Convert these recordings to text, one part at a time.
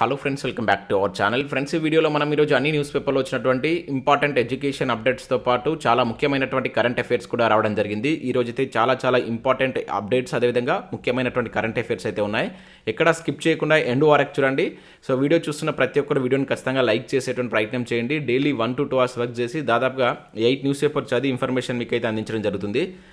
Hello friends welcome back to our channel friends ఈ వీడియోలో మనం ఈరోజు అన్ని న్యూస్ పేపర్లో వచ్చినటువంటి ఇంపార్టెంట్ ఎడ్యుకేషన్ అప్డేట్స్తో పాటు చాలా ముఖ్యమైనటువంటి కరెంట్ అఫైర్స్ కూడా రావడం జరిగింది. ఈ రోజు అయితే చాలా చాలా ఇంపార్టెంట్ అప్డేట్స్ అదేవిధంగా ముఖ్యమైనటువంటి కరెంట్ అఫైర్స్ అయితే ఉన్నాయి. ఎక్కడ స్కిప్ చేయకుండా ఎండ్ వరకు చూడండి. సో వీడియో చూస్తున్న ప్రతి ఒక్కరు వీడియోని ఖచ్చితంగా లైక్ చేసేటువంటి ప్రయత్నం చేయండి. Daily one to two hours work చేసి దాదాపుగా ఎయిట్ న్యూస్ పేపర్ చదివి ఇన్ఫర్మేషన్ మీకు అయితే అందించడం జరుగుతుంది.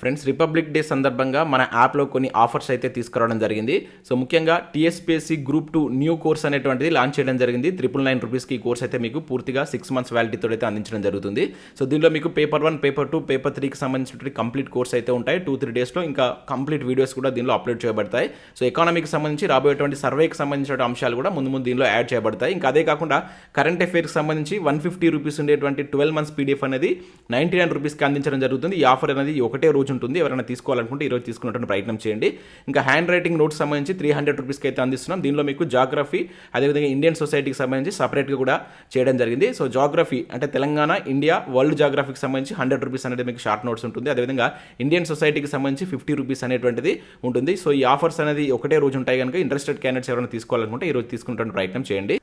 ఫ్రెండ్స్ రిపబ్లిక్ డే సందర్భంగా మన యాప్లో కొన్ని ఆఫర్స్ అయితే తీసుకురావడం జరిగింది. సో ముఖ్యంగా TSPSC group two new course అనేటువంటిది లాంచ్ చేయడం జరిగింది. త్రిపుల్ నైన్ రూపీస్కి ఈ కోర్స్ అయితే మీకు పూర్తిగా సిక్స్ మంత్స్ వ్యాలిటీతో అయితే అందించడం జరుగుతుంది. సో దీనిలో మీకు paper one paper two paper త్రీకి సంబంధించినటువంటి కంప్లీట్ కోర్స్ అయితే ఉంటాయి. టూ త్రీ డేస్లో ఇంకా కంప్లీట్ వీడియోస్ కూడా దీనిలో అప్లోడ్ చేయబడతాయి. సో ఎకానమీకి సంబంధించి రాబోయేటువంటి సర్వేకి సంబంధించిన అంశాలు కూడా ముందు ముందు దీనిలో యాడ్ చేయబడతాయి. ఇంకా అదే కాకుండా కరెంట్ అఫైర్కి సంబంధించి వన్ ఫిఫ్టీ రూపీస్ ఉండేటువంటి ట్వెల్వ్ మంత్స్ పీడిఎఫ్ అనేది నైంటీ నైన్ రూపీస్కి అందించడం జరుగుతుంది. ఈ ఆఫర్ అనేది ఒకటే రోజు ఉంటుంది ఎవరైనా తీసుకోవాలనుకుంటే ఈరోజు తీసుకున్నటువంటి ప్రయత్నం చేయండి. ఇంకా హ్యాండ్ రైటింగ్ నోట్స్ సంబంధించి త్రీ హండ్రెడ్ రూపీస్కి అయితే అందిస్తున్నాం. దీనిలో మీకు జాగ్రఫీ అదేవిధంగా ఇండియన్ సొసైటీకి సంబంధించి సపరేట్గా కూడా చేయడం జరిగింది. సో జాగ్రఫీ అంటే తెలంగాణ ఇండియా వరల్డ్ జాగ్రఫీకి సంబంధించి హండ్రెడ్ రూపీస్ అనేది మీకు షార్ట్ నోట్స్ ఉంటుంది. అదేవిధంగా ఇండియన్ సొసైటీకి సంబంధించి ఫిఫ్టీ రూపీస్ అనేటువంటిది ఉంటుంది. సో ఈ ఆఫర్స్ అనేది ఒకటే రోజు ఉంటాయి కనుక ఇంట్రెస్టెడ్ క్యాండిడేట్స్ ఎవరైనా తీసుకోవాలనుకుంటే ఈరోజు తీసుకున్నటువంటి ప్రయత్నం చేయండి.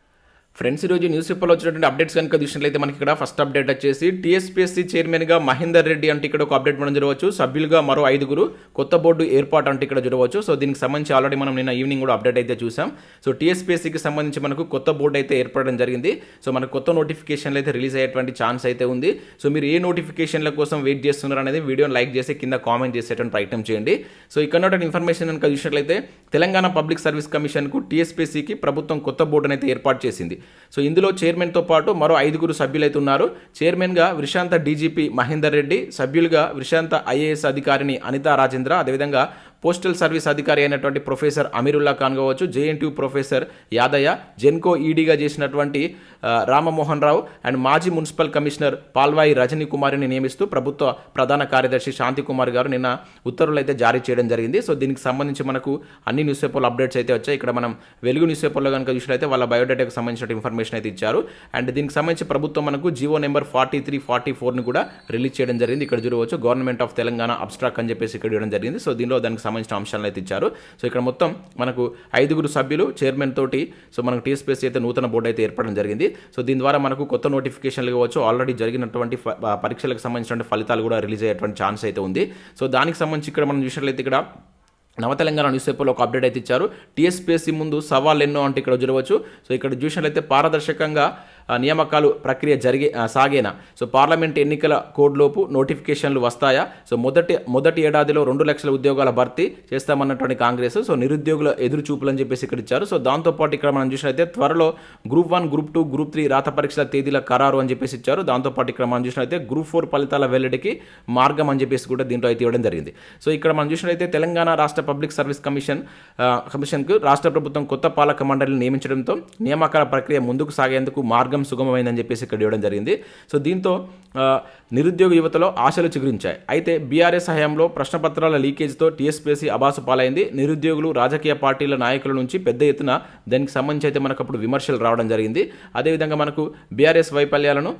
ఫ్రెండ్స్ ఈరోజు న్యూస్ పేపర్లో వచ్చినటువంటి అప్డేట్స్ కనుక చూసినట్లయితే మనకి ఇక్కడ ఫస్ట్ అప్డేట్ వచ్చేసి టీఎస్పీఎస్సీ చైర్మన్గా మహేందర్ రెడ్డి అంటే ఇక్కడ ఒక అప్డేట్ మనం చూడవచ్చు. సభ్యులుగా మరో ఐదుగురు కొత్త బోర్డు ఏర్పాటు అంటే ఇక్కడ చూడవచ్చు. సో దీనికి సంబంధించి ఆల్రెడీ మనం నిన్న ఈవినింగ్ కూడా అప్డేట్ అయితే చూసాం. సో టీఎస్పీఎస్సీకి సంబంధించి మనకు కొత్త బోర్డు అయితే ఏర్పడడం జరిగింది. సో మనకు కొత్త నోటిఫికేషన్లు అయితే రిలీజ్ అయ్యేటువంటి ఛాన్స్ అయితే ఉంది. సో మీరు ఏ నోటిఫికేషన్ల కోసం వెయిట్ చేస్తున్నారు అనేది వీడియోని లైక్ చేసి కింద కామెంట్ చేసేటువంటి ప్రయత్నం చేయండి. సో ఇక్కడ ఇన్ఫర్మేషన్ కనుక చూసినట్లయితే తెలంగాణ పబ్లిక్ సర్వీస్ కమిషన్కు టీఎస్పీఎస్సీకి ప్రభుత్వం కొత్త బోర్డునైతే ఏర్పాటు చేసింది. సో ఇందులో చైర్మన్తో పాటు మరో ఐదుగురు సభ్యులైతే ఉన్నారు. చైర్మన్గా విశాంత డీజీపీ మహేందర్ రెడ్డి సభ్యులుగా విశాంత ఐఏఎస్ అధికారిని అనితా రాజేంద్ర అదేవిధంగా పోస్టల్ సర్వీస్ అధికారి అయినటువంటి ప్రొఫెసర్ అమీరుల్లా ఖాన్ కావచ్చు జేఎన్టీ ప్రొఫెసర్ యాదయ్య జెన్కో ఈడీగా చేసినటువంటి రామమోహన్ రావు అండ్ మాజీ మున్సిపల్ కమిషనర్ పాల్వాయి రజనీ కుమారిని నియమిస్తూ ప్రభుత్వ ప్రధాన కార్యదర్శి శాంతి కుమార్ గారు నిన్న ఉత్తర్వులు అయితే జారీ చేయడం జరిగింది. సో దీనికి సంబంధించి మనకు అన్ని న్యూస్ పేపర్లు అప్డేట్స్ అయితే వచ్చాయి. ఇక్కడ మనం వెలుగు న్యూస్ పేపర్లో కనుక చూసినట్లయితే వాళ్ళ బయోడేటాకు సంబంధించిన ఇన్ఫర్మేషన్ అయితే ఇచ్చారు. అండ్ దీనికి సంబంధించి ప్రభుత్వం మనకు GO number forty three forty ఫోర్ని కూడా రిలీజ్ చేయడం జరిగింది. ఇక్కడ చూడవచ్చు గవర్నమెంట్ ఆఫ్ తెలంగాణ అబ్స్ట్రాక్ అని చెప్పేసి ఇక్కడ ఇవ్వడం జరిగింది. సో దీనిలో దానికి సంబంధించిన అంశాలను అయితే ఇచ్చారు. సో ఇక్కడ మొత్తం మనకు ఐదుగురు సభ్యులు చైర్మన్ తోటి సో మనకు టీఎస్పీఎస్సీ అయితే నూతన బోర్డు అయితే ఏర్పడడం జరిగింది. సో దీని ద్వారా మనకు కొత్త నోటిఫికేషన్లు కావచ్చు ఆల్రెడీ జరిగినటువంటి పరీక్షలకు సంబంధించిన ఫలితాలు కూడా రిలీజ్ అయ్యేటువంటి ఛాన్స్ అయితే ఉంది. సో దానికి సంబంధించి ఇక్కడ మనం చూసినట్లయితే ఇక్కడ నవతెలంగాణ న్యూస్ పేపర్లో ఒక అప్డేట్ అయితే ఇచ్చారు. టీఎస్పీఎస్సీ ముందు సవాళ్ళు ఎన్నో అంటే ఇక్కడ చూడవచ్చు. సో ఇక్కడ చూసినట్లయితే పారదర్శకంగా నియామకాలు ప్రక్రియ జరిగే సాగేనా? సో పార్లమెంట్ ఎన్నికల కోడ్లోపు నోటిఫికేషన్లు వస్తాయా? సో మొదటి మొదటి ఏడాదిలో రెండు లక్షల ఉద్యోగాల భర్తీ చేస్తామన్నటువంటి కాంగ్రెస్ సో నిరుద్యోగుల ఎదురుచూపులు అని చెప్పేసి ఇక్కడ ఇచ్చారు. సో దాంతోపాటు ఇక్కడ మనం చూసినట్లయితే త్వరలో group one group two group three రాత పరీక్షల తేదీల ఖరారు అని చెప్పేసి ఇచ్చారు. దాంతోపాటు ఇక్కడ మనం చూసినట్లయితే గ్రూప్ ఫోర్ ఫలితాల వెల్లడికి మార్గం అని చెప్పేసి కూడా దీంట్లో అయితే ఇవ్వడం జరిగింది. సో ఇక్కడ మనం చూసినట్లయితే తెలంగాణ రాష్ట్ర పబ్లిక్ సర్వీస్ కమిషన్ కమిషన్కు రాష్ట్ర ప్రభుత్వం కొత్త పాలక మండలిని నియమించడంతో నియామకాల ప్రక్రియ ముందుకు సాగేందుకు మార్గం సుగమమైందని చెప్పేసి ఇక్కడ ఇవ్వడం జరిగింది. సో దీంతో నిరుద్యోగ యువతలో ఆశలు చిగురించాయి. అయితే బీఆర్ఎస్ హయాంలో ప్రశ్నపత్రాల లీకేజ్తో టీఎస్పీసీ అబాసు పాలైంది. నిరుద్యోగులు రాజకీయ పార్టీల నాయకుల నుంచి పెద్ద ఎత్తున దానికి సంబంధించి అయితే మనకు అప్పుడు విమర్శలు రావడం జరిగింది. అదేవిధంగా మనకు బీఆర్ఎస్ వైఫల్యాలను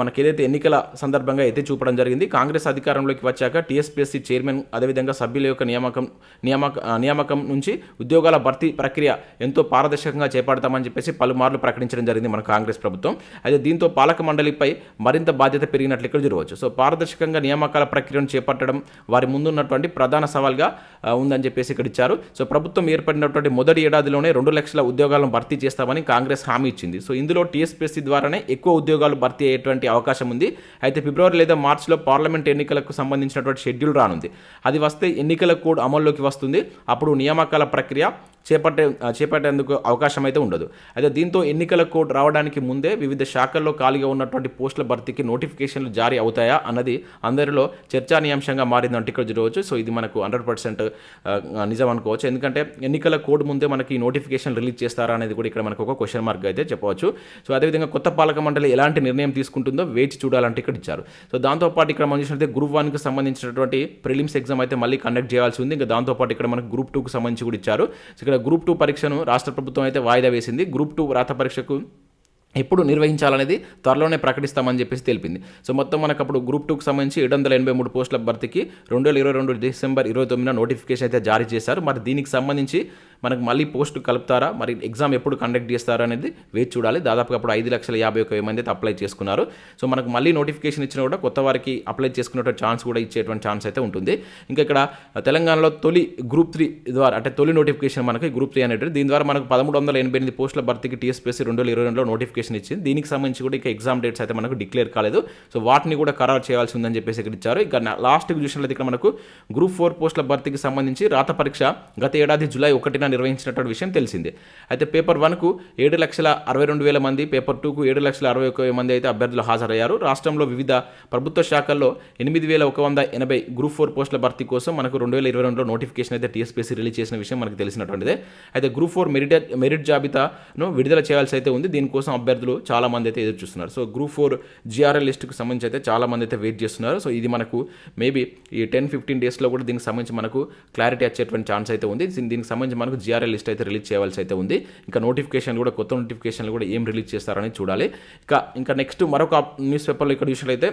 మనకి ఏదైతే ఎన్నికల సందర్భంగా ఎత్తి చూపడం జరిగింది కాంగ్రెస్ అధికారంలోకి వచ్చాక టీఎస్పీఎస్సీ చైర్మన్ అదేవిధంగా సభ్యుల యొక్క నియామకం నియామక నియామకం నుంచి ఉద్యోగాల భర్తీ ప్రక్రియ ఎంతో పారదర్శకంగా చేపడతామని చెప్పేసి పలుమార్లు ప్రకటించడం జరిగింది మన కాంగ్రెస్ ప్రభుత్వం. ప్రభుత్వం. అయితే దీంతో పాలక మండలిపై మరింత బాధ్యత పెరిగినట్లు ఇక్కడ చూడవచ్చు. సో పారదర్శకంగా నియామకాల ప్రక్రియను చేపట్టడం వారి ముందున్నటువంటి ప్రధాన సవాల్గా ఉందని చెప్పేసి ఇక్కడ ఇచ్చారు. సో ప్రభుత్వం ఏర్పడినటువంటి మొదటి ఏడాదిలోనే రెండు లక్షల ఉద్యోగాలను భర్తీ చేస్తామని కాంగ్రెస్ హామీ ఇచ్చింది. సో ఇందులో టీఎస్పీఎస్సీ ద్వారానే ఎక్కువ ఉద్యోగాలు భర్తీ అయ్యేటువంటి అవకాశం ఉంది. అయితే ఫిబ్రవరి లేదా మార్చిలో పార్లమెంట్ ఎన్నికలకు సంబంధించినటువంటి షెడ్యూల్ రానుంది. అది వస్తే ఎన్నికల కోడ్ అమల్లోకి వస్తుంది. అప్పుడు నియామకాల ప్రక్రియ చేపట్టే చేపట్టేందుకు అవకాశం అయితే ఉండదు. అయితే దీంతో ఎన్నికల కోడ్ రావడానికి ముందే వివిధ శాఖల్లో ఖాళీగా ఉన్నటువంటి పోస్టుల భర్తీకి నోటిఫికేషన్లు జారీ అవుతాయా అన్నది అందరిలో చర్చానీయాంశంగా మారిందంటే ఇక్కడ చూడవచ్చు. సో ఇది మనకు హండ్రెడ్ పర్సెంట్ నిజం అనుకోవచ్చు. ఎందుకంటే ఎన్నికల కోడ్ ముందే మనకి నోటిఫికేషన్ రిలీజ్ చేస్తారా అనేది కూడా ఇక్కడ మనకు ఒక క్వశ్చన్ మార్క్ అయితే చెప్పవచ్చు. సో అదేవిధంగా కొత్త పాలక మండలి ఎలాంటి నిర్ణయం తీసుకుంటుందో వేచి చూడాలంటే ఇక్కడ ఇచ్చారు. సో దాంతోపాటు ఇక్కడ మనం చూసినట్లయితే గ్రూప్ వన్కి సంబంధించినటువంటి ప్రిలిమ్స్ ఎగ్జామ్ అయితే మళ్ళీ కండక్ట్ చేయాల్సి ఉంది. ఇంకా దాంతోపాటు ఇక్కడ మనకు గ్రూప్ టూకి సంబంధించి కూడా ఇచ్చారు. సో ఇక్కడ గ్రూప్ టూ పరీక్షను రాష్ట్ర ప్రభుత్వం అయితే వాయిదా వేసింది. గ్రూప్ టూ రాత పరీక్షకు ఎప్పుడు నిర్వహించాలనేది త్వరలోనే ప్రకటిస్తామని చెప్పేసి తెలిపింది. సో మొత్తం మనకు అప్పుడు గ్రూప్ టూకి సంబంధించి ఏడు వందల ఎనభై మూడు పోస్టుల భర్తీకి రెండు వేల ఇరవై రెండు డిసెంబర్ ఇరవై తొమ్మిదిన నోటిఫికేషన్ అయితే జారీ చేశారు. మరి దీనికి సంబంధించి మనకు మళ్ళీ పోస్టు కలుపుతారా? మరి ఎగ్జామ్ ఎప్పుడు కండక్ట్ చేస్తారా అనేది వేచి చూడాలి. దాదాపుగా అప్పుడు ఐదు లక్షల యాభై ఒక మంది అయితే అప్లై చేసుకున్నారు. సో మనకు మళ్ళీ నోటిఫికేషన్ ఇచ్చిన కూడా కొత్త వారికి అప్లై చేసుకునేటువంటి ఛాన్స్ కూడా ఇచ్చేటువంటి ఛాన్స్ అయితే ఉంటుంది. ఇంకా ఇక్కడ తెలంగాణలో తొలి గ్రూప్ త్రీ ద్వారా అంటే తొలి నోటిఫికేషన్ మనకి గ్రూప్ త్రీ అనేటువంటి దీని ద్వారా మనకు పదమూడు వందల ఎనభై ఎనిమిది పోస్టుల భర్తీకి టీఎస్పీఎస్సీ రెండు వేల ఇరవై రెండులో నోటిఫికేషన్ ఇచ్చింది. దీనికి సంబంధించి కూడా ఇక ఎగ్జామ్ డేట్స్ అయితే మనకు డిక్లేర్ కాలేదు. సో వాటిని కూడా ఖరారు చేయాల్సి ఉందని చెప్పేసి ఇక్కడ ఇచ్చారు. ఇక లాస్ట్కి చూసినట్లయితే ఇక్కడ మనకు గ్రూప్ ఫోర్ పోస్టుల భర్తీకి సంబంధించి రాత పరీక్ష గత ఏడాది జూలై ఒకటిన నిర్వహించినటువంటి విషయం తెలిసిందే. అయితే పేపర్ వన్కు ఏడు లక్షల అరవై రెండు వేల మంది పేపర్ టూకు ఏడు లక్షల అరవై ఒక మంది అయితే అభ్యర్థులు హాజరయ్యారు. రాష్ట్రంలో వివిధ ప్రభుత్వ శాఖల్లో ఎనిమిది వేల ఒక వంద ఎనభై గ్రూప్ ఫోర్ పోస్టుల భర్తీ కోసం మనకు రెండు వేల ఇరవై రెండులో నోటిఫికేషన్ అయితే టీఎస్పీసీ రిలీజ్ చేసిన విషయం మనకు తెలిసినటువంటిదే. అయితే గ్రూప్ ఫోర్ మెరిట్ మెరిట్ జాబితాను విడుదల చేయాల్సి అయితే ఉంది. దీనికోసం అభ్యర్థులు చాలా మంది అయితే ఎదురు చూస్తున్నారు సో గ్రూప్ ఫోర్ జిఆర్ఎల్ లిస్టుకు సంబంధించి అయితే చాలా మంది అయితే వెయిట్ చేస్తున్నారు. సో ఇది మనకు మేబీ ఈ టెన్ ఫిఫ్టీన్ డేస్లో కూడా దీనికి సంబంధించి మనకు క్లారిటీ వచ్చేటువంటి ఛాన్స్ అయితే ఉంది. దీనికి సంబంధించి మనకు జిఆర్ఎల్ లిస్ట్ అయితే రిలీజ్ చేయవలసి అయితే ఉంది. ఇంకా నోటిఫికేషన్ కూడా కొత్త నోటిఫికేషన్లు కూడా ఏం రిలీజ్ చేస్తారని చూడాలి. ఇంకా ఇంకా నెక్స్ట్ మరొక న్యూస్ పేపర్లో ఇక్కడ చూసినట్లయితే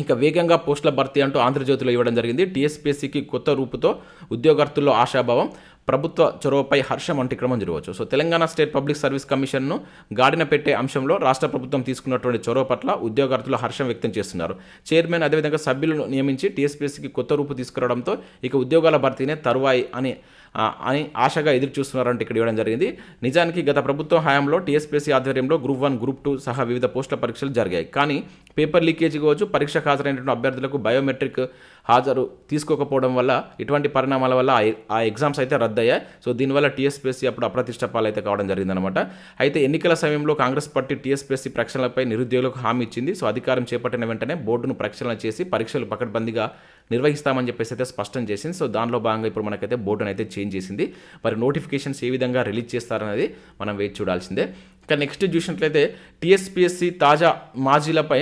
ఇంకా వేగంగా పోస్టుల భర్తీ అంటూ ఆంధ్రజ్యోతిలో ఇవ్వడం జరిగింది. టీఎస్పీసీకి కొత్త రూపుతో ఉద్యోగార్థుల్లో ఆశాభావం ప్రభుత్వ చొరవపై హర్షం అంటూ ఇక్కడ మనం చూడవచ్చు so Telangana state public service కమిషన్ను గాడిన పెట్టే అంశంలో రాష్ట్ర ప్రభుత్వం తీసుకున్నటువంటి చొరవ పట్ల ఉద్యోగార్థులు హర్షం వ్యక్తం చేస్తున్నారు. చైర్మన్ అదేవిధంగా సభ్యులను నియమించి టీఎస్పీసీకి కొత్త రూపు తీసుకురావడంతో ఇక ఉద్యోగాల భర్తీనే తరువాయి అని అని ఆశగా ఎదురు చూస్తున్నారంటే ఇక్కడ ఇవ్వడం జరిగింది. నిజానికి గత ప్రభుత్వం హయాంలో టీఎస్పీసీ ఆధ్వర్యంలో గ్రూప్ వన్ గ్రూప్ టూ సహా వివిధ పోస్టుల పరీక్షలు జరిగాయి. కానీ పేపర్ లీకేజ్ కావచ్చు పరీక్షకు హాజరైనటువంటి అభ్యర్థులకు బయోమెట్రిక్ హాజరు తీసుకోకపోవడం వల్ల ఇటువంటి పరిణామాల వల్ల ఆ- ఆ ఎగ్జామ్స్ అయితే రద్దయ్యాయి. సో దీనివల్ల టీఎస్పీఎస్సీ అప్పుడు అప్రతిష్ట పాలైతే కావడం జరిగిందనమాట అయితే ఎన్నికల సమయంలో కాంగ్రెస్ పార్టీ టీఎస్పీఎస్సీ ప్రక్షాళనపై నిరుద్యోగులకు హామీ ఇచ్చింది. సో అధికారం చేపట్టిన వెంటనే బోర్డును ప్రక్షాళన చేసి పరీక్షలు పకడ్బందీగా నిర్వహిస్తామని చెప్పేసి అయితే స్పష్టం చేసింది. సో దానిలో భాగంగా ఇప్పుడు మనకైతే బోర్డును అయితే చేంజ్ చేసింది. మరి నోటిఫికేషన్స్ ఏ విధంగా రిలీజ్ చేస్తారనేది మనం వేచి చూడాల్సిందే. ఇంకా నెక్స్ట్ చూసినట్లయితే టీఎస్పీఎస్సీ తాజా మాజీలపై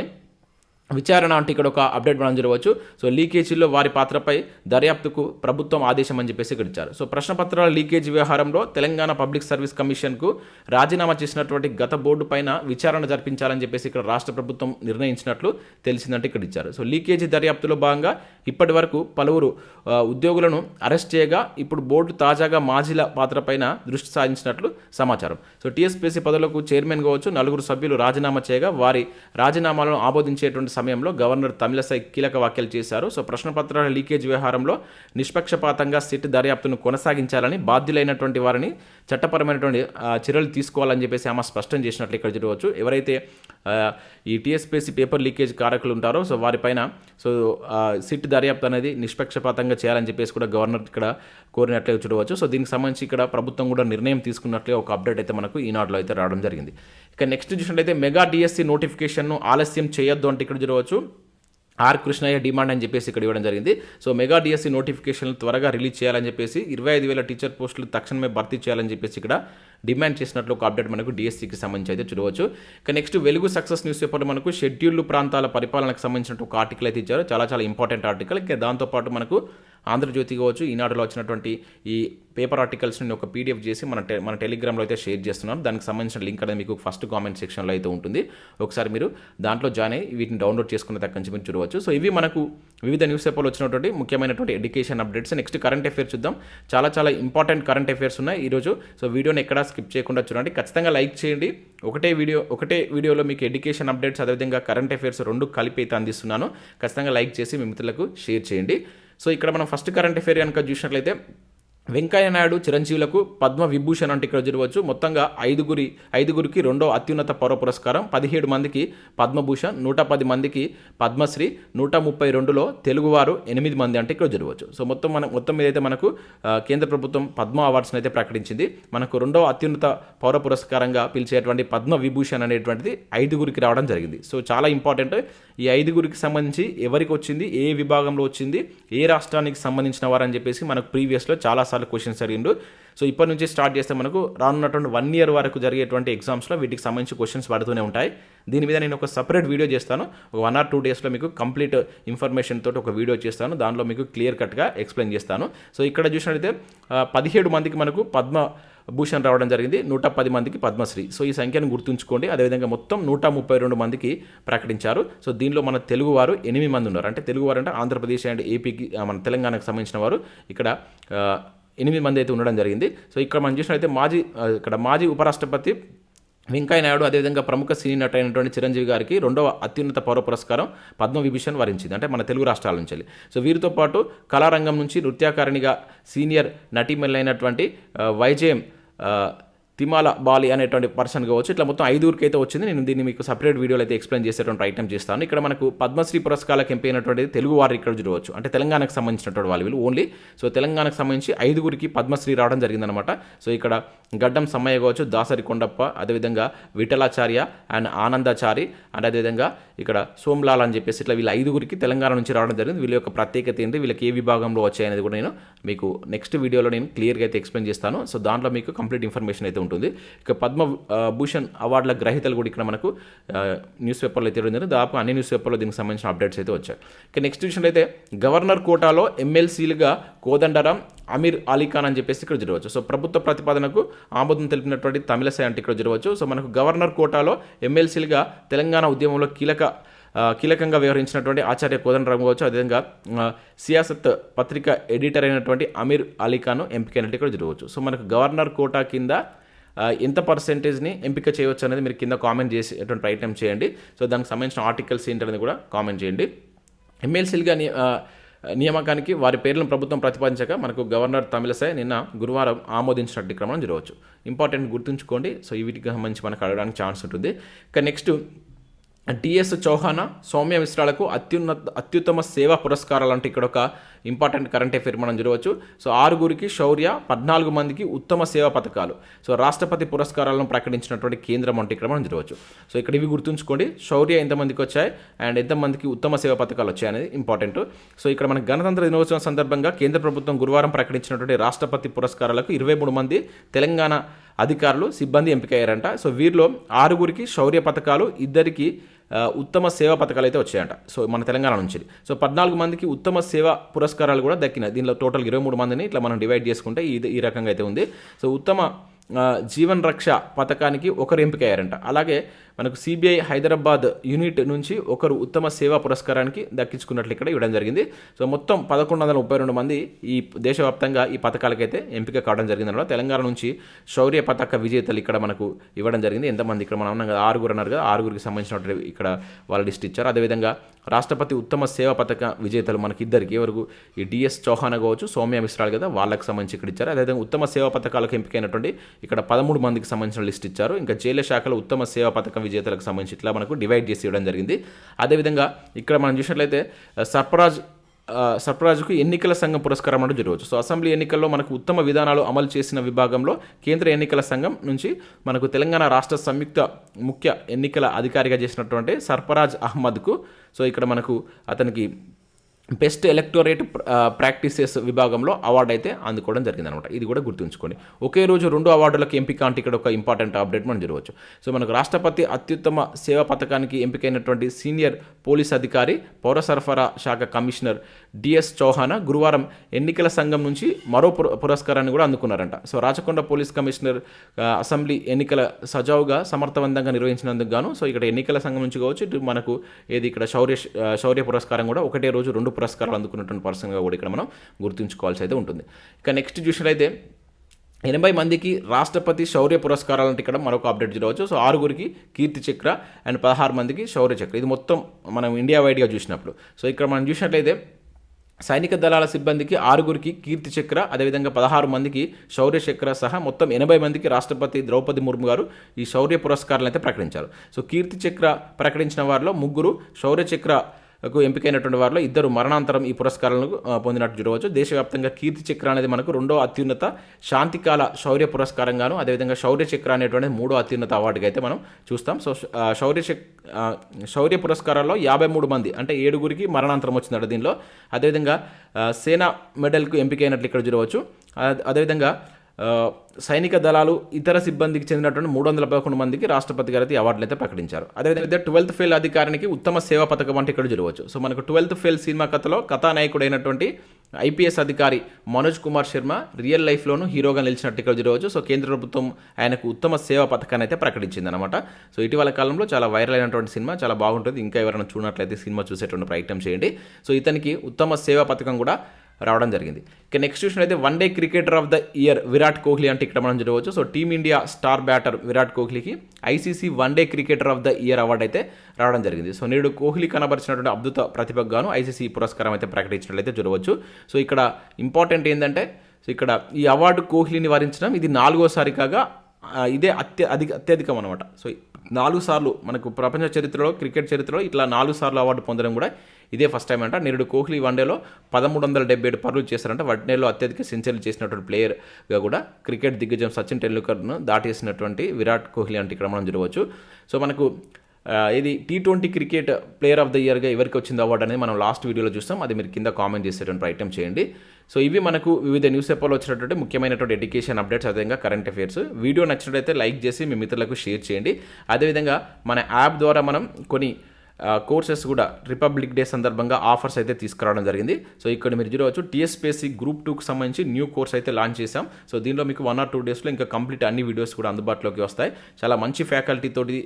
విచారణ అంటే ఇక్కడ ఒక అప్డేట్ మనం చూడవచ్చు. సో లీకేజీల్లో వారి పాత్రపై దర్యాప్తుకు ప్రభుత్వం ఆదేశం అని చెప్పేసి ఇక్కడ ఇచ్చారు. సో ప్రశ్నపత్రాల లీకేజ్ వ్యవహారంలో తెలంగాణ పబ్లిక్ సర్వీస్ కమిషన్కు రాజీనామా చేసినటువంటి గత బోర్డు పైన విచారణ జరిపించాలని చెప్పేసి ఇక్కడ రాష్ట్ర ప్రభుత్వం నిర్ణయించినట్లు తెలిసిందంటే ఇక్కడ ఇచ్చారు. సో లీకేజీ దర్యాప్తులో భాగంగా ఇప్పటి వరకు పలువురు ఉద్యోగులను అరెస్ట్ చేయగా ఇప్పుడు బోర్డు తాజాగా మాజీల పాత్రపైన దృష్టి సాధించినట్లు సమాచారం. సో టీఎస్పీసీ పదవులకు చైర్మన్ కావచ్చు నలుగురు సభ్యులు రాజీనామా చేయగా వారి రాజీనామాలను ఆమోదించేటువంటి సమయంలో గవర్నర్ తమిళసై కీలక వ్యాఖ్యలు చేశారు. సో ప్రశ్నపత్రాల లీకేజ్ వ్యవహారంలో నిష్పక్షపాతంగా సిట్ దర్యాప్తును కొనసాగించాలని బాధ్యులైనటువంటి వారిని చట్టపరమైనటువంటి చర్యలు తీసుకోవాలని చెప్పేసి ఆమె స్పష్టం చేసినట్లు ఇక్కడ చూడవచ్చు ఎవరైతే ఈ టీఎస్పీసీ పేపర్ లీకేజ్ కారకులు ఉంటారో సో వారిపైన సో సిట్ దర్యాప్తు అనేది నిష్పక్షపాతంగా చేయాలని చెప్పేసి కూడా గవర్నర్ ఇక్కడ కోరినట్లే చూడవచ్చు. సో దీనికి సంబంధించి ఇక్కడ ప్రభుత్వం కూడా నిర్ణయం తీసుకున్నట్లే ఒక అప్డేట్ అయితే మనకు ఈనాడులో అయితే రావడం జరిగింది. ఇక నెక్స్ట్ చూసినట్లయితే మెగా డిఎస్సి నోటిఫికేషన్ను ఆలస్యం చేయొద్దు అంటే ఇక్కడ చూడవచ్చు. ఆర్ కృష్ణయ్య డిమాండ్ అని చెప్పేసి ఇక్కడ ఇవ్వడం జరిగింది. సో మెగా డిఎస్సి నోటిఫికేషన్లు త్వరగా రిలీజ్ చేయాలని చెప్పేసి ఇరవై ఐదు వేల టీచర్ పోస్టులు తక్షణమే భర్తీ చేయాలని చెప్పేసి ఇక్కడ డిమాండ్ చేసినట్లు ఒక అప్డేట్ మనకు డిఎస్సికి సంబంధించి అయితే చూడవచ్చు. ఇక next Velugu success news paper మనకు షెడ్యూల్డ్ ప్రాంతాల పరిపాలనకు సంబంధించిన ఒక ఆర్టికల్ అయితే ఇచ్చారు. చాలా చాలా ఇంపార్టెంట్ ఆర్టికల్ ఇక దాంతోపాటు మనకు ఆంధ్రజ్యోతి కావచ్చు ఈనాడులో వచ్చినటువంటి ఈ పేపర్ ఆర్టికల్స్ని ఒక పీడిఎఫ్ చేసి మన టె మన టెలిగ్రామ్లో అయితే షేర్ చేస్తున్నాను దానికి సంబంధించిన లింక్ అనేది మీకు ఫస్ట్ కామెంట్ సెక్షన్లో అయితే ఉంటుంది. ఒకసారి మీరు దాంట్లో జాయిన్ అయ్యి వీటిని డౌన్లోడ్ చేసుకున్న దగ్గర నుంచి మీరు చూడవచ్చు. సో ఇవి మనకు వివిధ న్యూస్ పేపర్లు వచ్చినటువంటి ముఖ్యమైనటువంటి education updates. Next current affairs చూద్దాం. చాలా చాలా ఇంపార్టెంట్ కరెంట్ అఫేర్స్ ఉన్నాయి ఈరోజు సో వీడియోని ఎక్కడా స్కిప్ చేయకుండా చూడండి. ఖచ్చితంగా లైక్ చేయండి. ఒకటే వీడియో ఒకటే వీడియోలో మీకు ఎడ్యుకేషన్ అప్డేట్స్ అదేవిధంగా కరెంట్ అఫేర్స్ రెండు కలిపి అయితే అందిస్తున్నాను. ఖచ్చితంగా లైక్ చేసి మీ మిత్రులకు షేర్ చేయండి. సో ఇక్కడ మనం ఫస్ట్ కరెంట్ అఫేర్ కనుక చూసినట్లయితే వెంకయ్య నాయుడు చిరంజీవులకు పద్మ విభూషణ్ అంటే ఇక్కడ చూడవచ్చు. మొత్తంగా ఐదుగురి ఐదుగురికి రెండో అత్యున్నత పౌర పురస్కారం. పదిహేడు మందికి పద్మభూషణ్ నూట పది మందికి పద్మశ్రీ నూట ముప్పై రెండులో తెలుగువారు ఎనిమిది మంది అంటే ఇక్కడ చూడవచ్చు. సో మొత్తం మన మొత్తం మీద అయితే మనకు కేంద్ర ప్రభుత్వం పద్మ అవార్డ్స్ని అయితే ప్రకటించింది. మనకు రెండో అత్యున్నత పౌర పురస్కారంగా పిలిచేటువంటి పద్మ విభూషణ్ అనేటువంటిది ఐదుగురికి రావడం జరిగింది. సో చాలా ఇంపార్టెంట్ ఈ ఐదుగురికి సంబంధించి ఎవరికి వచ్చింది ఏ విభాగంలో వచ్చింది ఏ రాష్ట్రానికి సంబంధించిన వారని చెప్పేసి మనకు ప్రీవియస్లో చాలాసార్లు క్వశ్చన్స్ అడిగిండు సో ఇప్పటి నుంచి స్టార్ట్ చేస్తే మనకు రానున్నటువంటి వన్ ఇయర్ వరకు జరిగేటువంటి ఎగ్జామ్స్లో వీటికి సంబంధించి క్వశ్చన్స్ పడుతూనే ఉంటాయి. దీని మీద నేను ఒక సపరేట్ వీడియో చేస్తాను. ఒక వన్ ఆర్ టూ డేస్లో మీకు కంప్లీట్ ఇన్ఫర్మేషన్ తోటి ఒక వీడియో చేస్తాను. దానిలో మీకు క్లియర్ కట్గా ఎక్స్ప్లెయిన్ చేస్తాను. సో ఇక్కడ చూసినట్లయితే పదిహేడు మందికి మనకు పద్మ భూషణ్ రావడం జరిగింది. నూట పది మందికి పద్మశ్రీ. సో ఈ సంఖ్యను గుర్తుంచుకోండి. అదేవిధంగా మొత్తం నూట ముప్పై రెండు మందికి ప్రకటించారు. సో దీనిలో మన తెలుగువారు ఎనిమిది మంది ఉన్నారు. అంటే తెలుగువారు అంటే ఆంధ్రప్రదేశ్ అండ్ ఏపీకి మన తెలంగాణకు సంబంధించిన వారు ఇక్కడ ఎనిమిది మంది అయితే ఉండడం జరిగింది. సో ఇక్కడ మనం చూసినట్లయితే మాజీ ఇక్కడ మాజీ ఉపరాష్ట్రపతి వెంకయ్య నాయుడు అదేవిధంగా ప్రముఖ సినీ నట అయినటువంటి చిరంజీవి గారికి రెండవ అత్యున్నత పౌర పురస్కారం పద్మవిభూషణ్ వరించింది. అంటే మన తెలుగు రాష్ట్రాల నుంచి వెళ్ళి. సో వీరితో పాటు కళారంగం నుంచి నృత్యకారిణిగా సీనియర్ నటీమణులైనటువంటి ఆ, వైజయం ఆ, తిమాల బాలి అనేటువంటి పర్సన్ కావచ్చు. ఇట్లా మొత్తం ఐదుగురికి అయితే వచ్చింది. నేను దీన్ని మీకు సపరేట్ వీడియోలో అయితే ఎక్స్ప్లెయిన్ చేసేటువంటి ఐటమ్ చేస్తాను. ఇక్కడ మనకు పద్మశ్రీ పురస్కారాలకు ఎంపికైనటువంటి తెలుగు వారు ఇక్కడ చూడవచ్చు. అంటే తెలంగాణకు సంబంధించినటువంటి వాళ్ళు వీళ్ళు ఓన్లీ సో తెలంగాణకు సంబంధించి ఐదుగురికి పద్మశ్రీ రావడం జరిగిందనమాట సో ఇక్కడ గడ్డం సమ్మయ్య కావచ్చు దాసరి కొండప్ప అదేవిధంగా విఠలాచార్య అండ్ ఆనందాచారి అండ్ అదేవిధంగా ఇక్కడ సోమ్లాల్ అని చెప్పేసి ఇట్లా వీళ్ళ ఐదుగురికి తెలంగాణ నుంచి రావడం జరిగింది. వీళ్ళ యొక్క ప్రత్యేకత ఏంటి? వీళ్ళకి ఏ విభాగంలో వచ్చాయనేది కూడా నేను మీకు నెక్స్ట్ వీడియోలో నేను క్లియర్గా అయితే ఎక్స్ప్లెయిన్ చేస్తాను. సో దాంట్లో మీకు కంప్లీట్ ఇన్ఫర్మేషన్ అయితే ఉంటుంది. ఇక పద్మ భూషణ్ అవార్డుల గ్రహీతలు కూడా ఇక్కడ మనకు న్యూస్ పేపర్లో అయితే ఇవ్వడం జరిగింది. దాదాపు అన్ని న్యూస్ పేపర్లో దీనికి సంబంధించిన అప్డేట్స్ అయితే వచ్చాయి. ఇక నెక్స్ట్ విషయంలో అయితే గవర్నర్ కోటాలో ఎమ్మెల్సీలుగా కోదండరాం అమీర్ అలీఖాన్ అని చెప్పేసి ఇక్కడ జరగవచ్చు. సో ప్రభుత్వ ప్రతిపాదనకు ఆమోదం తెలిపినటువంటి తమిళసై అంటే ఇక్కడ జరగవచ్చు. సో మనకు గవర్నర్ కోటాలో ఎమ్మెల్సీలుగా తెలంగాణ ఉద్యమంలో కీలక కీలకంగా వ్యవహరించినటువంటి ఆచార్య కోదండరామ్ కావచ్చు. అదేవిధంగా సియాసత్ పత్రిక ఎడిటర్ అయినటువంటి అమీర్ అలీఖాన్ ఎంపికైనట్టు ఇక్కడ జరగవచ్చు. సో మనకు గవర్నర్ కోటా కింద ఎంత పర్సెంటేజ్ని ఎంపిక చేయవచ్చు అనేది మీరు కింద కామెంట్ చేసేటువంటి ప్రయత్నం చేయండి. సో దానికి సంబంధించిన ఆర్టికల్స్ ఏంటనేది కూడా కామెంట్ చేయండి. ఎమ్మెల్సీలుగా నియామకానికి వారి పేర్లను ప్రభుత్వం ప్రతిపాదించక మనకు గవర్నర్ తమిళసై నిన్న గురువారం ఆమోదించినట్టు క్రమం జరగవచ్చు. ఇంపార్టెంట్ గుర్తుంచుకోండి. సో ఈ వీటికి సంబంధించి మనకు అడగడానికి ఛాన్స్ ఉంటుంది. ఇక నెక్స్ట్ టిఎస్ చౌహాన సౌమ్య మిశ్రాలకు అత్యున్నత అత్యుత్తమ సేవా పురస్కారాలు అంటే ఇక్కడ ఒక ఇంపార్టెంట్ కరెంట్ అఫేర్ మనం చూడవచ్చు. సో ఆరుగురికి శౌర్య పద్నాలుగు మందికి ఉత్తమ సేవా పథకాలు. సో రాష్ట్రపతి పురస్కారాలను ప్రకటించినటువంటి కేంద్రం అంటే ఇక్కడ మనం చూడవచ్చు. సో ఇక్కడ ఇవి గుర్తుంచుకోండి. శౌర్య ఎంతమందికి వచ్చాయి అండ్ ఎంతమందికి ఉత్తమ సేవా పథకాలు వచ్చాయి అనేది ఇంపార్టెంట్. సో ఇక్కడ మన గణతంత్ర దినోత్సవం సందర్భంగా కేంద్ర ప్రభుత్వం గురువారం ప్రకటించినటువంటి రాష్ట్రపతి పురస్కారాలకు ఇరవై మూడు మంది తెలంగాణ అధికారులు సిబ్బంది ఎంపికయ్యారంట. సో వీరిలో ఆరుగురికి శౌర్య పథకాలు ఇద్దరికి ఉత్తమ సేవా పథకాలు అయితే వచ్చాయంట. సో మన తెలంగాణ నుంచి. సో పద్నాలుగు మందికి ఉత్తమ సేవా పురస్కారాలు కూడా దక్కినాయి. దీనిలో టోటల్ ఇరవై మూడు మందిని ఇట్లా మనం డివైడ్ చేసుకుంటే ఇది ఈ రకంగా అయితే ఉంది. సో ఉత్తమ జీవన్ రక్ష పథకానికి ఒకరు ఎంపికయ్యారంట. అలాగే మనకు సిబిఐ హైదరాబాద్ యూనిట్ నుంచి ఒకరు ఉత్తమ సేవా పురస్కారానికి దక్కించుకున్నట్లు ఇక్కడ ఇవ్వడం జరిగింది. సో మొత్తం పదకొండు వందల ముప్పై రెండు మంది ఈ దేశవ్యాప్తంగా ఈ పథకాలకైతే ఎంపిక కావడం జరిగింది అనమాట. తెలంగాణ నుంచి శౌర్య పథక విజేతలు ఇక్కడ మనకు ఇవ్వడం జరిగింది. ఎంతమంది ఇక్కడ మనం ఉన్నాం కదా ఆరుగురు అన్నారు కదా ఆరుగురికి సంబంధించినటువంటి ఇక్కడ వాళ్ళ లిస్ట్ ఇచ్చారు. అదేవిధంగా రాష్ట్రపతి ఉత్తమ సేవా పథక విజేతలు మనకి ఇద్దరికి ఎవరు ఈ డిఎస్ చౌహాన్ కావచ్చు సౌమ్య మిశ్రాలు కదా వాళ్ళకి సంబంధించి ఇక్కడ ఇచ్చారు. అదేవిధంగా ఉత్తమ సేవా పథకాలకు ఎంపికైనటువంటి ఇక్కడ పదమూడు మందికి సంబంధించిన లిస్ట్ ఇచ్చారు. ఇంకా జైల శాఖలో ఉత్తమ సేవా పథకం విజేతలకు సంబంధించి ఇట్లా మనకు డివైడ్ చేసి ఇవ్వడం జరిగింది. అదేవిధంగా ఇక్కడ మనం చూసినట్లయితే సర్ఫరాజ్ సర్ఫరాజుకు ఎన్నికల సంఘం పురస్కారం అంటూ జరగవచ్చు. సో అసెంబ్లీ ఎన్నికల్లో మనకు ఉత్తమ విధానాలు అమలు చేసిన విభాగంలో కేంద్ర ఎన్నికల సంఘం నుంచి మనకు తెలంగాణ రాష్ట్ర సంయుక్త ముఖ్య ఎన్నికల అధికారిగా చేసినటువంటి సర్ఫరాజ్ అహ్మద్కు సో ఇక్కడ మనకు అతనికి బెస్ట్ ఎలక్టోరేట్ ప్రాక్టీసెస్ విభాగంలో అవార్డు అయితే అందుకోవడం జరిగిందనమాట. ఇది కూడా గుర్తుంచుకోండి. ఒకే రోజు రెండు అవార్డులకు ఎంపిక అంటే ఇక్కడ ఒక ఇంపార్టెంట్ అప్డేట్ మనం జరగవచ్చు. సో మనకు రాష్ట్రపతి అత్యుత్తమ సేవా పథకానికి ఎంపికైనటువంటి సీనియర్ పోలీస్ అధికారి పౌర సరఫరా శాఖ కమిషనర్ డిఎస్ చౌహాన గురువారం ఎన్నికల సంఘం నుంచి మరో పుర- పురస్కారాన్ని కూడా అందుకున్నారంట. So Rachakonda police commissioner assembly ఎన్నికల సజావుగా సమర్థవంతంగా నిర్వహించినందుకు గాను సో ఇక్కడ ఎన్నికల సంఘం నుంచి కావచ్చు ఇటు మనకు ఏది ఇక్కడ శౌర్య శౌర్య పురస్కారం కూడా ఒకటే రోజు రెండు పురస్కారాలు అందుకున్నటువంటి పర్సన్గా కూడా ఇక్కడ మనం గుర్తుంచుకోవాల్సి అయితే ఉంటుంది. ఇక నెక్స్ట్ చూసినట్లయితే ఎనభై మందికి రాష్ట్రపతి శౌర్య పురస్కారాలు అంటే ఇక్కడ మరొక అప్డేట్ చూడవచ్చు. సో ఆరుగురికి కీర్తి చక్ర అండ్ పదహారు మందికి శౌర్య చక్ర. ఇది మొత్తం మనం ఇండియా వైడ్గా చూసినప్పుడు. సో ఇక్కడ మనం చూసినట్లయితే సైనిక దళాల సిబ్బందికి ఆరుగురికి కీర్తి చక్ర అదేవిధంగా పదహారు మందికి శౌర్య చక్ర సహా మొత్తం ఎనభై మందికి రాష్ట్రపతి ద్రౌపది ముర్ము గారు ఈ శౌర్య పురస్కారాలను అయితే ప్రకటించారు. సో కీర్తి చక్ర ప్రకటించిన వారిలో ముగ్గురు శౌర్య చక్ర కు ఎంపికైనటువంటి వారిలో ఇద్దరు మరణాంతరం ఈ పురస్కారాలను పొందినట్టు చూడవచ్చు. దేశవ్యాప్తంగా కీర్తి చక్ర అనేది మనకు రెండో అత్యున్నత శాంతికాల శౌర్య పురస్కారంగాను అదేవిధంగా శౌర్య చక్ర అనేటువంటి మూడో అత్యున్నత అవార్డుగా అయితే మనం చూస్తాం. సో శౌర్య శౌర్య పురస్కారాల్లో యాభై మూడు మంది అంటే ఏడుగురికి మరణాంతరం వచ్చిందట దీనిలో. అదేవిధంగా సేనా మెడల్కు ఎంపికైనట్లు ఇక్కడ చూడవచ్చు. అదే- అదేవిధంగా సైనిక దళాలు ఇతర సిబ్బందికి చెందినటువంటి మూడు వందల పదకొండు మందికి రాష్ట్రపతి గారి అవార్డులు అయితే ప్రకటించారు. అదేవిధంగా ట్వెల్త్ ఫెయిల్ అధికారికి ఉత్తమ సేవా పథకం అంటే ఇక్కడ చూడవచ్చు సో మనకు ట్వెల్త్ ఫెయిల్ సినిమా కథలో కథానాయకుడైనటువంటి ఐపీఎస్ అధికారి మనోజ్ కుమార్ శర్మ రియల్ లైఫ్లోనూ హీరోగా నిలిచినట్టు ఇక్కడ చూడవచ్చు సో కేంద్ర ప్రభుత్వం ఆయనకు ఉత్తమ సేవా పథకాన్ని అయితే ప్రకటించింది అనమాట సో ఇటీవల కాలంలో చాలా వైరల్ అయినటువంటి సినిమా చాలా బాగుంటుంది. ఇంకా ఎవరైనా చూడనట్లయితే సినిమా చూసేటువంటి ప్రయత్నం చేయండి. సో ఇతనికి ఉత్తమ సేవా పథకం కూడా రావడం జరిగింది. ఇక నెక్స్ట్ చూసినట్లయితే one day cricketer of the year Virat Kohli అంటే ఇక్కడ మనం చూడవచ్చు. So team India star batter Virat కోహ్లీకి ICC one day cricketer of the year award అయితే రావడం జరిగింది. సో నేడు కోహ్లీ కనబరిచినటువంటి అద్భుత ప్రతిభకు గాను ఐసీసీ పురస్కారం అయితే ప్రకటించినట్లయితే చూడవచ్చు. సో ఇక్కడ ఇంపార్టెంట్ ఏంటంటే సో ఇక్కడ ఈ అవార్డు కోహ్లీని వరించడం ఇది నాలుగోసారి కాగా ఇదే అత్య అధిక అత్యధికం అనమాట సో నాలుగు సార్లు మనకు ప్రపంచ చరిత్రలో క్రికెట్ చరిత్రలో ఇట్లా నాలుగు సార్లు అవార్డు పొందడం కూడా ఇదే ఫస్ట్ టైం అంట. నిరుడు కోహ్లీ వన్డేలో పదమూడు వందల డెబ్బై ఏడు పరులు చేశారంట. వన్డేలో అత్యధిక సెంచరీలు చేసినటువంటి ప్లేయర్గా కూడా క్రికెట్ దిగ్గజం సచిన్ టెండూల్కర్ను దాటేసినటువంటి విరాట్ కోహ్లీ అంటే ఇక్కడ మనం చూడవచ్చు సో మనకు ఇది T twenty cricket player of the ఇయర్గా ఎవరికి వచ్చింది అవార్డు అనేది మనం లాస్ట్ వీడియోలో చూస్తాం. అది మీరు కింద కామెంట్ చేసేటువంటి ప్రయత్నం చేయండి. సో ఇవి మనకు వివిధ న్యూస్ పేపర్లో వచ్చినటువంటి ముఖ్యమైనటువంటి ఎడ్యుకేషన్ అప్డేట్స్ అదేవిధంగా కరెంట్ అఫైర్స్ వీడియో నచ్చినట్లయితే లైక్ చేసి మీ మిత్రులకు షేర్ చేయండి. అదేవిధంగా మన యాప్ ద్వారా మనం కొన్ని కోర్సెస్ కూడా రిపబ్లిక్ డే సందర్భంగా ఆఫర్స్ అయితే తీసుకురావడం జరిగింది. సో ఇక్కడ మీరు చూడవచ్చు టీఎస్పీఎస్సీ గ్రూప్ టూకి సంబంధించి న్యూ కోర్స్ అయితే లాంచ్ చేశాం. సో దీనిలో మీకు వన్ ఆర్ టూ డేస్లో ఇంకా కంప్లీట్ అన్ని వీడియోస్ కూడా అందుబాటులోకి వస్తాయి. చాలా మంచి ఫ్యాకల్టీ తోటి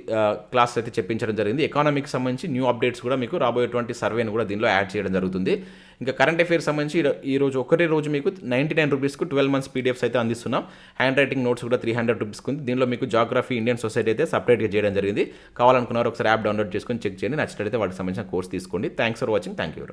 క్లాస్ అయితే చెప్పించడం జరిగింది. ఎకానమీకి సంబంధించి న్యూ అప్డేట్స్ కూడా మీకు రాబోయేటువంటి సర్వేని కూడా దీనిలో యాడ్ చేయడం జరుగుతుంది. ఇంకా కరెంట్ అఫైర్స్ సంబంధించి ఈ రోజు ఒకటే రోజు మీకు నైంటీ నైన్ రూపీస్కు ట్వెల్వ్ మంత్స్ పీడిఎఫ్స్ అయితే అందిస్తున్నాం. హ్యాండ్ రైటింగ్ నోట్స్ కూడా త్రీ హండ్రెడ్ రూపీస్కి ఉంది. దీనిలో మీకు జాగ్రఫీ ఇండియన్ సొసైటీ అయితే సపరేట్గా చేయడం జరిగింది. కావాలనుకున్నారు ఒకసారి యాప్ డౌన్లోడ్ చేసుకొని చెక్ చేయండి. నచ్చినట్లయితే వాటికి సంబంధించిన కోర్స్ తీసుకోండి. Thanks for watching thank you